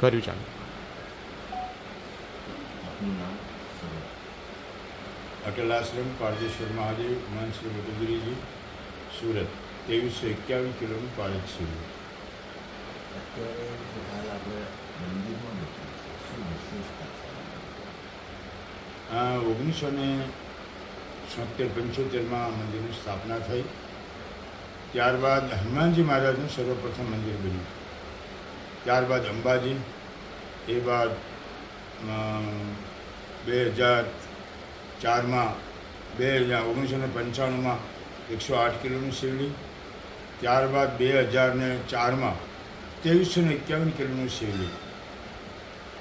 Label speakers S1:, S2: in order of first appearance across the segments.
S1: કર્યું ચાલુ
S2: આપનું નામ? સર
S3: અટલ આશ્રમ પારદેશ્વર મહાદેવ મહંત શ્રી વટુગીરીજી સુરત. ત્રેવીસો એકાવન કિલોનું પાડે છે
S2: અત્યારે આપણે મંદિરમાં છે શું વિશેષતા છે?
S3: ઓગણીસો ને છોતેર પંચોતેરમાં મંદિરની સ્થાપના થઈ. ત્યારબાદ હનુમાનજી મહારાજનું સર્વપ્રથમ મંદિર બન્યું. ત્યારબાદ અંબાજી, એ બાદ બે હજાર ચારમાં, બે હજાર ઓગણીસો ને પંચાણુંમાં એકસો આઠ કિલોનું શિવલિંગ ત્યારબાદ બે હજાર ને ચારમાં ત્રેવીસો ને એક્યાવન કિલોનું શિવલિંગ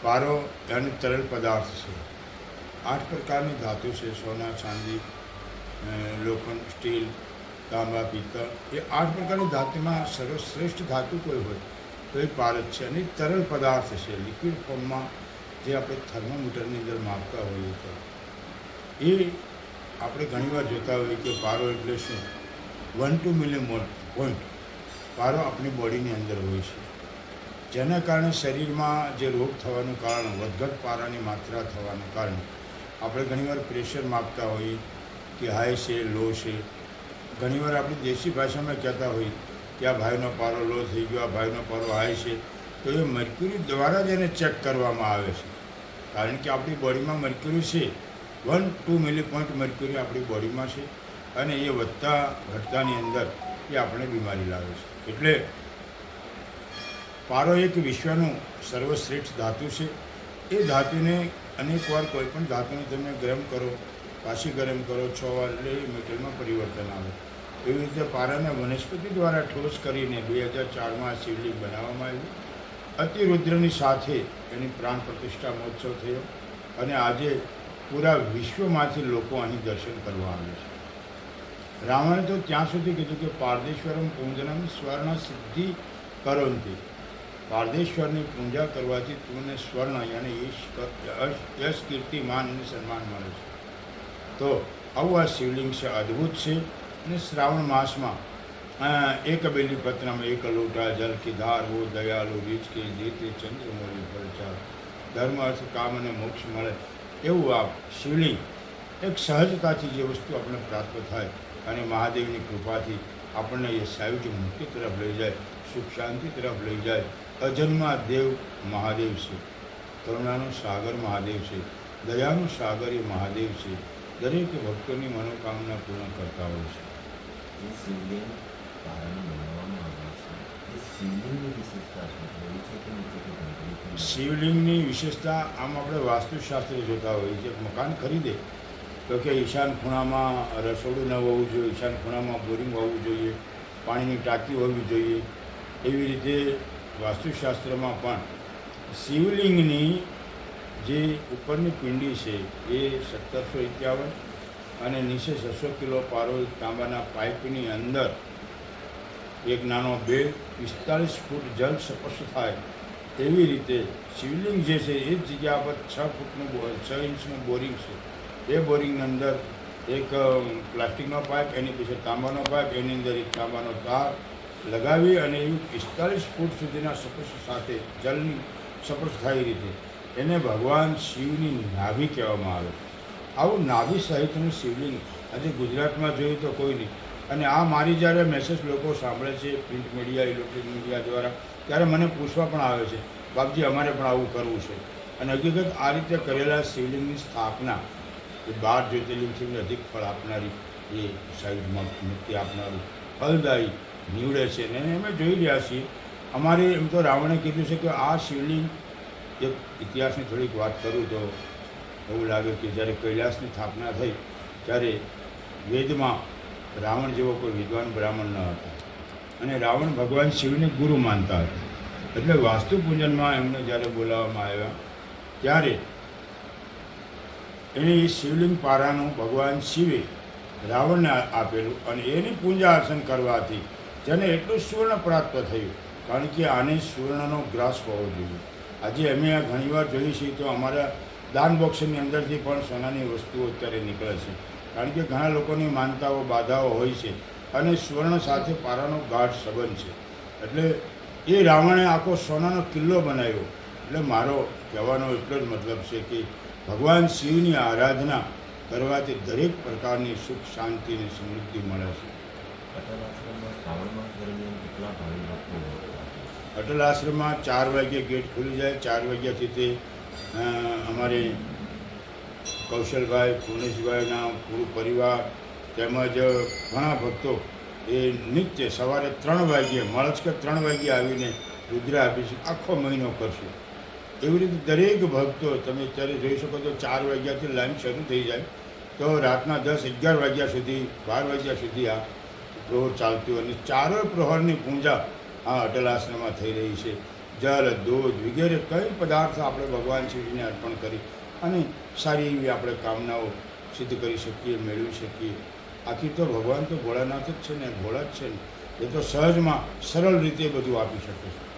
S3: પારો અને તરલ પદાર્થ છે. આઠ પ્રકારની ધાતુ છે, સોના, ચાંદી લોખંડ, સ્ટીલ, તાંબા, પિત્તળ. એ આઠ પ્રકારની ધાતુમાં સર્વશ્રેષ્ઠ ધાતુ કોઈ હોય? તો એ પારદ છે અને તરલ પદાર્થ છે. લિક્વિડ ફોર્મમાં જે આપણે થર્મોમીટરની અંદર માપતા હોઈએ તો. એ આપણે ઘણીવાર જોતા હોઈએ કે પારો એટલે શું? વન ટુ મિલી પોઈન્ટ પારો આપણી બોડીની અંદર હોય છે. જેના કારણે શરીરમાં જે રોગ થવાનું કારણ, વધઘટ પારાની માત્રા થવાના કારણે, આપણે ઘણીવાર પ્રેશર માપતા હોઈએ કે હાઈ છે, લો છે. ઘણીવાર આપણી દેશી ભાષામાં કહેતા હોઈએ કે આ ભાઈનો પારો લો, થઈ ગયો, આ ભાઈનો પારો હાઈ છે. તો એ મર્ક્યુરી દ્વારા જ એને ચેક કરવામાં આવે છે. કારણ કે આપણી બોડીમાં મર્ક્યુરી છે. One two milli point mercury આપણી બોડીમાં છે. અને એ વધતા ઘટતાની અંદર એ આપણે બીમારી લાવે છે. એટલે પારો એક વિશ્વનું સર્વશ્રેષ્ઠ ધાતુ છે. એ ધાતુને અનેકવાર કોઈ પણ ધાતુને તમે ગરમ કરો, પાછી ગરમ કરો, છ વાર એટલે એ મેટલમાં પરિવર્તન આવે. એવી રીતે પારાને વનસ્પતિ દ્વારા ઠોસ કરીને બે હજાર ચારમાં શિવલિંગ બનાવવામાં આવ્યું. અતિરુદ્રની સાથે એની પ્રાણ પ્રતિષ્ઠા મહોત્સવ થયો અને આજે પૂરા વિશ્વમાંથી લોકો અહીં દર્શન કરવા આવે છે. રાવણે તો ત્યાં સુધી કીધું કે પારદેશ્વરમ પૂંજનમ સ્વર્ણ સિદ્ધિ કરોંતી પારદેશ્વરની પૂજા કરવાથી તમને સ્વર્ણ યાને યશ- યશ, કીર્તિ, માન અને સન્માન મળે છે. તો આવું આ શિવલિંગ છે, અદ્ભુત છે. અને શ્રાવણ માસમાં એક બેલી પત્રમાં એક લોટા જલ કી ધાર હો દયાલુ રીચ કે જીતે ચંદ્રમોરી પરચાર ધર્મ, અર્થ, કામ અને મોક્ષ મળે એવું આ શિવલિંગ એક સહજતાથી જે વસ્તુ આપણે પ્રાપ્ત થાય અને મહાદેવની કૃપાથી આપણને એ સાયુજ મુક્તિ તરફ લઈ જાય, સુખ શાંતિ તરફ લઈ જાય. અજન્મા દેવ મહાદેવ છે, કરુણાનો સાગર મહાદેવ છે, દયાનો સાગર એ મહાદેવ છે. દરેક ભક્તોની મનોકામના પૂર્ણ કરતા હોય છે.
S2: જે શિવલિંગ પારાનું બનાવવામાં આવ્યું છે એ શિવલિંગની વિશેષતા
S3: શિવલિંગની વિશેષતા આમ આપણે વાસ્તુશાસ્ત્ર જોતા હોઈએ છીએ મકાન ખરીદે તો કે ઈશાન ખૂણામાં રસોડું ન હોવું જોઈએ ઈશાન ખૂણામાં બોરિંગ હોવું જોઈએ પાણીની ટાંકી હોવી જોઈએ એવી રીતે વાસ્તુશાસ્ત્રમાં પણ શિવલિંગની જે ઉપરની પિંડી છે એ સત્તરસો એકાવન અને નીચે છસો કિલો પારો તાંબાના પાઇપની અંદર એક નાનો બે પિસ્તાળીસ ફૂટ જલ સ્પર્શ થાય તેવી રીતે શિવલિંગ જે છે, એ જ જગ્યા પર છ ફૂટનું છ ઇંચનું બોરિંગ છે. એ બોરિંગની અંદર એક પ્લાસ્ટિકનો પાઇપ, એની પછી તાંબાનો પાઇપ, એની અંદર એક તાંબાનો તાર લગાવી અને એવી પિસ્તાળીસ ફૂટ સુધીના સ્પર્શ સાથે જલની સ્પર્શ થાય રીતે. એને ભગવાન શિવની નાભી કહેવામાં આવે આવું નાભી સહિતનું શિવલિંગ આજે ગુજરાતમાં જોઈએ તો કોઈ નહીં. અને આ મારી જ્યારે મેસેજ લોકો સાંભળે છે પ્રિન્ટ મીડિયા ઇલેક્ટ્રિક મીડિયા દ્વારા, ત્યારે મને પૂછવા પણ આવે છે, બાપજી, અમારે પણ આવું કરવું છે. અને હકીકત આ રીતે કરેલા શિવલિંગની સ્થાપના એ બાર જ્યોતિર્લિંગથી અધિક ફળ આપનારી, એ સાઈડમાં મુક્તિ આપનારું ફલદાયી નીવડે છે. ને અમે જોઈ રહ્યા છીએ. અમારે એમ તો રાવણે કીધું છે કે આ શિવલિંગ એક ઇતિહાસની થોડીક વાત કરું તો એવું લાગે કે જ્યારે કૈલાસની સ્થાપના થઈ, ત્યારે વેદમાં રાવણ જેવો કોઈ વિદ્વાન બ્રાહ્મણ ન હતા. અને રાવણ ભગવાન શિવને ગુરુ માનતા હતા. એટલે વાસ્તુ પૂજનમાં એમને જ્યારે બોલાવવામાં આવ્યા, ત્યારે એને એ શિવલિંગ પારાનું ભગવાન શિવે રાવણને આપેલું અને એની પૂજા અર્ચન કરવાથી જેને એટલું સુવર્ણ પ્રાપ્ત થયું, કારણ કે આને સુવર્ણનો ગ્રાસ હોવો જોઈએ. આજે અમે આ ઘણીવાર જોઈએ છીએ તો અમારા દાન બોક્સની અંદરથી પણ સોનાની વસ્તુઓ અત્યારે નીકળે છે. કારણ કે ઘણા લોકોની માનતાઓ, બાધાઓ હોય છે અને સુવર્ણ સાથે પારાનો ગાઢ સંબંધ છે. એટલે એ રાવણે આખો સોનાનો કિલ્લો બનાવ્યો. એટલે મારો કહેવાનો એટલો જ મતલબ છે કે ભગવાન શિવની આરાધના કરવાથી દરેક પ્રકારની સુખ, શાંતિ અને સમૃદ્ધિ મળે છે.
S2: અટલ આશ્રમમાં
S3: ચાર વાગ્યે ગેટ ખુલી જાય. ચાર વાગ્યાથી તે અમારે કૌશલભાઈ પુનેશભાઈના પૂરું પરિવાર તેમજ ઘણા ભક્તો એ નિત્ય સવારે ત્રણ વાગ્યે મળચ કે ત્રણ વાગ્યે આવીને રુદ્રાભિષેક આખો મહિનો કરશે. એવી રીતે દરેક ભક્તો, તમે અત્યારે જોઈ શકો તો ચાર વાગ્યાથી લાઈન શરૂ થઈ જાય. તો રાતના દસ, અગિયાર વાગ્યા સુધી, બાર વાગ્યા સુધી આ પ્રહોર ચાલતી હોય. અને ચારો પ્રહરની પૂજા આ અટલ આશ્રમમાં થઈ રહી છે. જલ દૂધ વગેરે કઈ પદાર્થ આપણે ભગવાન શિવજીને અર્પણ કરી અને સારી એવી આપણે કામનાઓ સિદ્ધ કરી શકીએ, મેળવી શકીએ. આખી તો ભગવાન તો ભોળાનાથ જ છે ને, ભોળા જ છે ને. એ તો સહજમાં, સરળ રીતે બધું આપી શકે છે.